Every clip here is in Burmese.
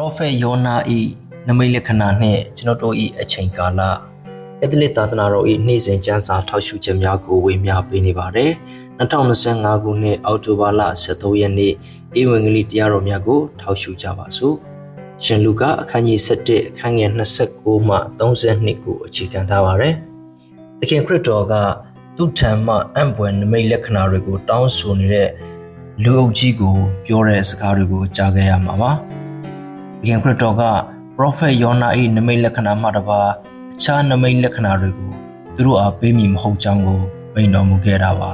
Prophet ယောနာဤနမိတ်လက္ခဏာနှင့်ကျွန်တော်တို့ဤအချိန်ကာလကက်သလစ်သာသနာတော်ဤနေ့စဉ်ကျမ်းစာထောက်ရှုချက်များကိုဝေမျှပေးနေပါတယ်2025ခုနှစ်အောက်တိုဘာလ23ရက်နေ့ဧဝံဂေလိတရားတော်များကိုထောက်ရှုကြပါစို့ရှင်လူကာအခန်းကြီး7အခန်းငယ်29မှ32ကိုအခြေခံထားပါတယ်သခင်ခရစ်တော်ကသူ့ထံမှအံ့ဖွယ်နမိတ်လက္ခဏာတွေကိုတောင်းဆိုနေတဲ့လူအုပ်ကြီးကိုပြောတဲ့စကားတွေကိုကြားခဲ့ရမှာပါ သခင်ခရစ်တော်က Prophet ယောနာ၏နမိတ်လက္ခဏာမှတပါအခြားနမိတ်လက္ခဏာတွေကိုသူတို့အားပေးမိမဟုတ်ကြောင်းကိုမိန့်တော်မူခဲ့တာပါ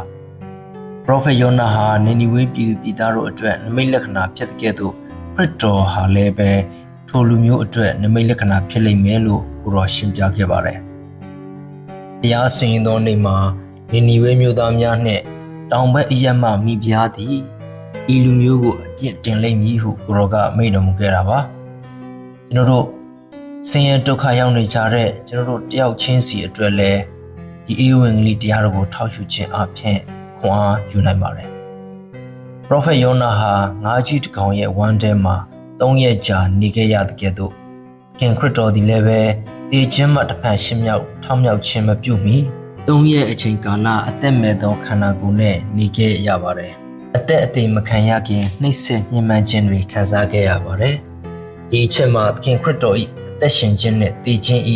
Prophet ယောနာဟာနင်နီဝေးပြည်သူပြည်သားတို့အတွက်နမိတ်လက္ခဏာဖြစ်တဲ့ကဲ့သို့ခရစ်တော်ဟာလည်းပဲထိုလူမျိုးအတွက်နမိတ်လက္ခဏာဖြစ်လိမ့်မယ်လို့ကိုတော်ရှင်းပြခဲ့ပါတယ်။တရားစင်ရင်သောနေ့မှာနင်နီဝေးမျိုးသားများနှင့်တောင်ဘက်အရက်မှမိဖုရားသည် ဤလူမျိုးကိုအပြစ်တင်လိမ့်မည်ဟုကိုတော်ကမိန့်တော်မူခဲ့တာပါ။ကျွန်တော်တို့ဆင်းရဲဒုက္ခရောက်နေကြတဲ့ကျွန်တော်တို့တယောက်ချင်းစီအတွက်လည်းဒီအေဝံဂေလိတရားတော်ကိုထောက်ရှုခြင်းအပြင်ခွန်အားယူနိုင်ပါတယ်။ Prophet ယောနာဟာငါးကြီးတစ်ကောင်ရဲ့ဝမ်းထဲမှာ၃ရက်ကြာနေခဲ့ရတဲ့ကဲ့သို့ခင်ခရစ်တော်ဒီလည်းပဲတည်ခြင်းမှတစ်ဖန်ရှင်းမြောက်ထောင်မြောက်ခြင်းမပြုမီ၃ရက်အချိန်ကာလအသက်မဲ့သောခန္ဓာကိုယ်နဲ့နေခဲ့ရပါတယ်။ အသက်အသေးမခံရခင်နှိပ်စက်ညှဉ်းပန်းခြင်းတွေခံစားခဲ့ရပါတယ်။ဒီအချက်မှာသခင်ခရစ်တော်၏အသက်ရှင်ခြင်းနဲ့တည်ခြင်း၏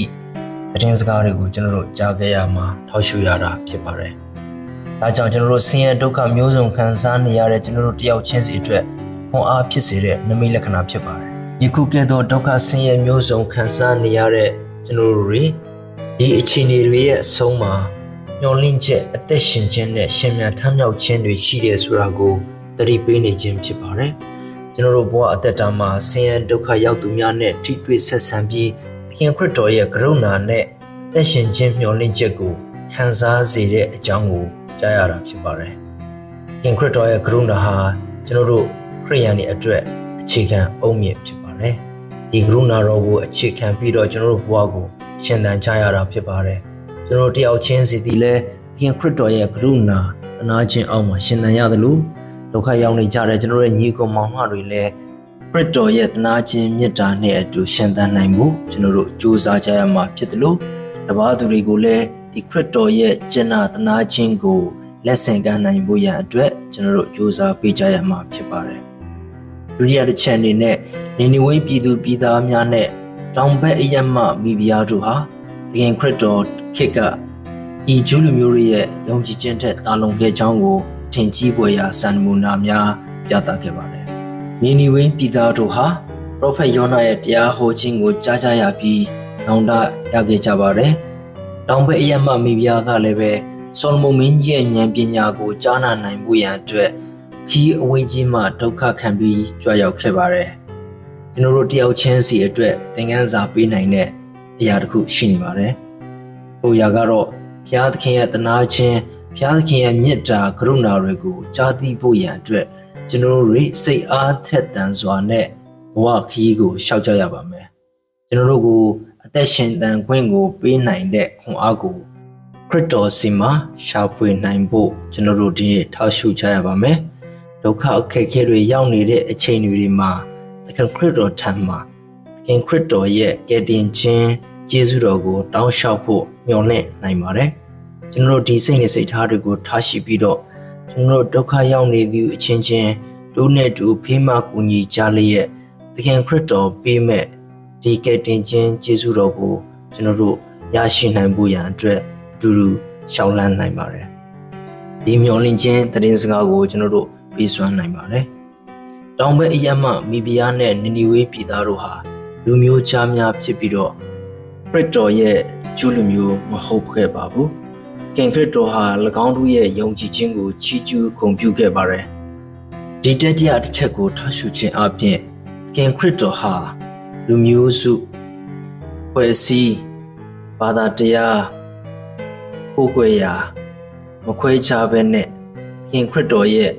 သတင်းစကားတွေကိုကျွန်တော်တို့ကြားခဲ့ရမှာထောက်ရှုရတာဖြစ်ပါတယ်။ဒါကြောင့်ကျွန်တော်တို့ဆင်းရဲဒုက္ခမျိုးစုံခံစားနေရတဲ့ကျွန်တော်တို့တယောက်ချင်းစီအတွက်ခွန်အားဖြစ်စေတဲ့နမိတ်လက္ခဏာဖြစ်ပါတယ်။ယခုကဲ့သို့ဒုက္ခဆင်းရဲမျိုးစုံခံစားနေရတဲ့ကျွန်တော်တို့တွေဒီအခြေအနေတွေရဲ့အဆုံးမှာ ညှော်လင့်ချက်အသက်ရှင်ခြင်းနဲ့ရှင်မြန်ထမ်းမြောက်ခြင်းတွေရှိတယ်ဆိုတာကိုသတိပေးနေခြင်းဖြစ်ပါတယ်။ကျွန်တော်တို့ဘဝအသက်တာမှာဆင်းရဲဒုက္ခရောက်သူများနဲ့ထိတွေ့ဆက်ဆံပြီးသခင်ခရစ်တော်ရဲ့ကရုဏာနဲ့အသက်ရှင်ခြင်းမျှော်လင့်ချက်ကိုခံစားစေတဲ့အကြောင်းကိုကြားရတာဖြစ်ပါတယ်။သခင်ခရစ်တော်ရဲ့ကရုဏာဟာကျွန်တော်တို့ခရိယန်တွေအတွက်အခြေခံအုံမြင့်ဖြစ်ပါတယ်။ဒီကရုဏာတော်ကိုအခြေခံပြီးတော့ကျွန်တော်တို့ဘဝကိုရှင်သန်ကြရတာဖြစ်ပါတယ်။ ကျွန်တော်တို့တယောက်ချင်းစီဒီလဲသခင်ခရစ်တော်ရဲ့ကရုဏာတနာခြင်းအောက်မှာရှင်သန်ရသလိုဒုက္ခရောက်နေကြတဲ့ကျွန်တော်ရဲ့ညီကောင်မောင်နှမတွေလည်းခရစ်တော်ရဲ့တနာခြင်းမေတ္တာနဲ့အတူရှင်သန်နိုင်ဖို့ကျွန်တော်တို့ကြိုးစားကြရမှာဖြစ်တယ်လို့တပါးသူတွေကိုလည်းဒီခရစ်တော်ရဲ့ကျင့်နာတနာခြင်းကိုလက်ဆင့်ကမ်းနိုင်ဖို့ရန်အတွက်ကျွန်တော်တို့ကြိုးစားပေးကြရမှာဖြစ်ပါတယ်။ဒုတိယတစ်ချက်အနေနဲ့နေနေဝိပြည်သူပြည်သားများနဲ့တောင်ဘက်အရက်မှမိဖုရားတို့ဟာ သခင်ခရစ်တော်ခေတ်ကဤဂျူးလူမျိုးတွေရဲ့ယုံကြည်ခြင်းထက်တာလွန်ခဲ့ကြောင်းကိုထင်ကြီးပွေရာစံနမူနာများပြသခဲ့ပါတယ်။နေနေဝိပြည်သားတို့ဟာပရောဖက်ယောနာရဲ့တရားဟောခြင်းကိုကြားကြရပြီးနောင်တရခဲ့ကြပါတယ်။တောင်ဘက်အရက်မှမိဖုရားကလည်းပဲဆောလမုန်မင်းကြီးရဲ့ဉာဏ်ပညာကိုကြားနာနိုင်ဖို့ရန်အတွက်ခီးအဝေးကြီးမှဒုက္ခခံပြီးကြွရောက်ခဲ့ပါတယ်။ကျွန်တော်တို့တယောက်ချင်းစီအတွက်သင်ခန်းစာပေးနိုင်တဲ့ အရာတစ်ခုရှိနေပါတယ်။ဟိုရာကတော့ဘုရားသခင်ရဲ့တနာခြင်းဘုရားသခင်ရဲ့မေတ္တာကရုဏာတွေကိုကြားသိဖို့ရန်အတွက်ကျွန်တော်တို့စိတ်အားထက်သန်စွာနဲ့ဘဝခရီးကိုရှောက်ကြရပါမယ်။ကျွန်တော်တို့ကိုအသက်ရှင်သန်ခွင့်ကိုပေးနိုင်တဲ့ခွန်အားကိုခရစ်တော်စီမှာရှာဖွေနိုင်ဖို့ကျွန်တော်တို့ဒီနေ့ထောက်ရှုကြရပါမယ်။ဒုက္ခအခက်အခဲတွေရောက်နေတဲ့အချိန်တွေမှာသခင်ခရစ်တော်ထံမှာ သခင်ခရစ်တော်ရဲ့ကယ်တင်ခြင်းကျေးဇူးတော်ကို တောင်းလျှောက်ဖို့မျှော်လင့်နိုင်ပါတယ်။ကျွန်တော်တို့ဒီစိတ်နဲ့စိတ်ထားတွေကိုထားရှိပြီးတော့ကျွန်တော်တို့ဒုက္ခရောက်နေသူအချင်းချင်းတို့နဲ့တူဖေးမကူညီကြလျက်သခင်ခရစ်တော်ပေးမဲ့ဒီကယ်တင်ခြင်းကျေးဇူးတော်ကိုကျွန်တော်တို့ရရှိနိုင်ဖို့ရန်အတွက်အတူတူရှောင်းလန်းနိုင်ပါတယ်။ဒီမျောလင့်ခြင်းသတင်းစကားကိုကျွန်တော်တို့ပေးစွမ်းနိုင်ပါတယ်။တောင်ဘက်အရက်မှမိဖုရားနဲ့နီနီဝေးပြည်သားတို့ဟာ လူမျိုးခြားများဖြစ်ပြီးတော့ခရစ်တော်ရဲ့ကျူးလူမျိုးမဟုတ်ခဲ့ပါဘူး။ကင်ခရစ်တော်ဟာ၎င်းတို့ရဲ့ယုံကြည်ခြင်းကိုချီးကျူးဂုဏ်ပြုခဲ့ပါတယ်။ဒီတတိယတစ်ချက်ကိုထောက်ရှုခြင်းအပြင်ကင်ခရစ်တော်ဟာလူမျိုးစုဖွဲ့စည်းဘာသာတရားကိုယ်ွယ်ရာမခွဲခြားဘဲနဲ့ခင်ခရစ်တော်ရဲ့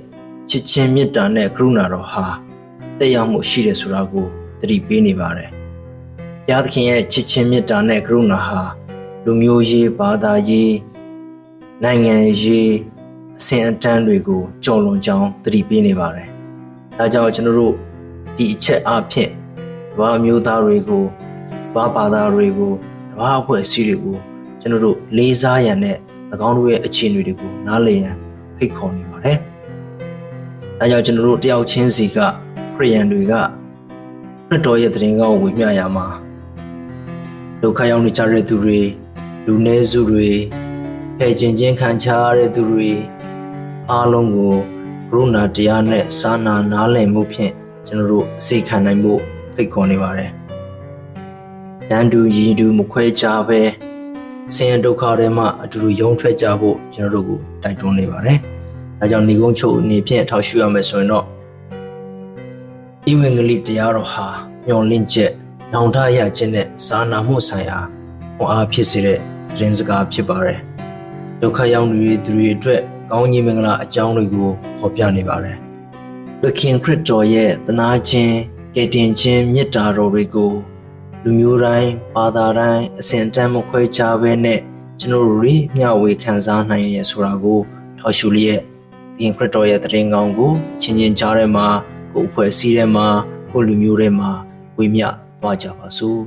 ချစ်ချင်းမေတ္တာနဲ့ကရုဏာတော်ဟာတက်ရောက်မှုရှိတယ်ဆိုတာကိုသတိပေးနေပါတယ်။ ဘုရားသခင်ရဲ့ချစ်ချင်းမေတ္တာနဲ့ကရုဏာဟာလူမျိုးရေးဘာသာရေးနိုင်ငံရေးအစဉ်အတန်းတွေကိုကြော်လွန်ကြောင်းသတိပေးနေပါတယ်။ဒါကြောင့်ကျွန်တော်တို့ဒီအချက်အဖြစ်ဘာအမျိုးသားတွေကိုဘာဘာသာတွေကိုဘာအဖွဲ့အစည်းတွေကိုကျွန်တော်တို့လေးစားရန်နဲ့၎င်းတို့ရဲ့အခြေအနေတွေကိုနားလည်ရန်ဖိတ်ခေါ်နေပါတယ်။ဒါကြောင့်ကျွန်တော်တို့တယောက်ချင်းစီကခရိယန်တွေကခရစ်တော်ရဲ့တရင်ကောင်းကိုဝေမျှရမှာ ဒုက္ခရောက်နေကြတဲ့သူတွေလူနည်းစုတွေဖယ်ကျင်ခြင်းခံချရတဲ့သူတွေအားလုံးကိုကရုဏာတရားနဲ့စာနာနားလည်မှုဖြင့်ကျွန်တော်တို့အစိခံနိုင်ဖို့ဖိတ်ခေါ်နေပါတယ်။တန်တူရည်တူမခွဲခြားပဲဆင်းရဲဒုက္ခတွေမှအတူတူရုံထွက်ကြဖို့ကျွန်တော်တို့ကိုတိုက်တွန်းနေပါတယ်။ဒါကြောင့်ဏီကုန်းချုပ်အနေဖြင့်ထောက်ရှုရမယ်ဆိုရင်တော့ဤဝင်ကလေးတရားတော်ဟာမျောလင့်ချက် နောင်တရခြင်းနဲ့စာနာမှုဆိုင်ရာဟောအားဖြစ်စေတဲ့ရင်စကားဖြစ်ပါတယ်။ဒုက္ခရောက်နေသူတွေအတွက်ကောင်းကြီးမင်္ဂလာအကြောင်းတွေကိုဖော်ပြနေပါတယ်။သခင်ခရစ်တော်ရဲ့တနာခြင်းကယ်တင်ခြင်းမေတ္တာတော်တွေကိုလူမျိုးတိုင်းဘာသာတိုင်းအစဉ်တန်းမခွဲခြားဘဲနဲ့ကျွန်တော်တို့ရမျှဝေခံစားနိုင်ရဆိုတာကိုထောက်ရှုလျက်သခင်ခရစ်တော်ရဲ့တရင်ကောင်းကိုချင်းချင်းကြားထဲမှာကိုယ်အဖွဲ့အစည်းထဲမှာကိုယ်လူမျိုးထဲမှာဝေမျှ သွားကြပါစို့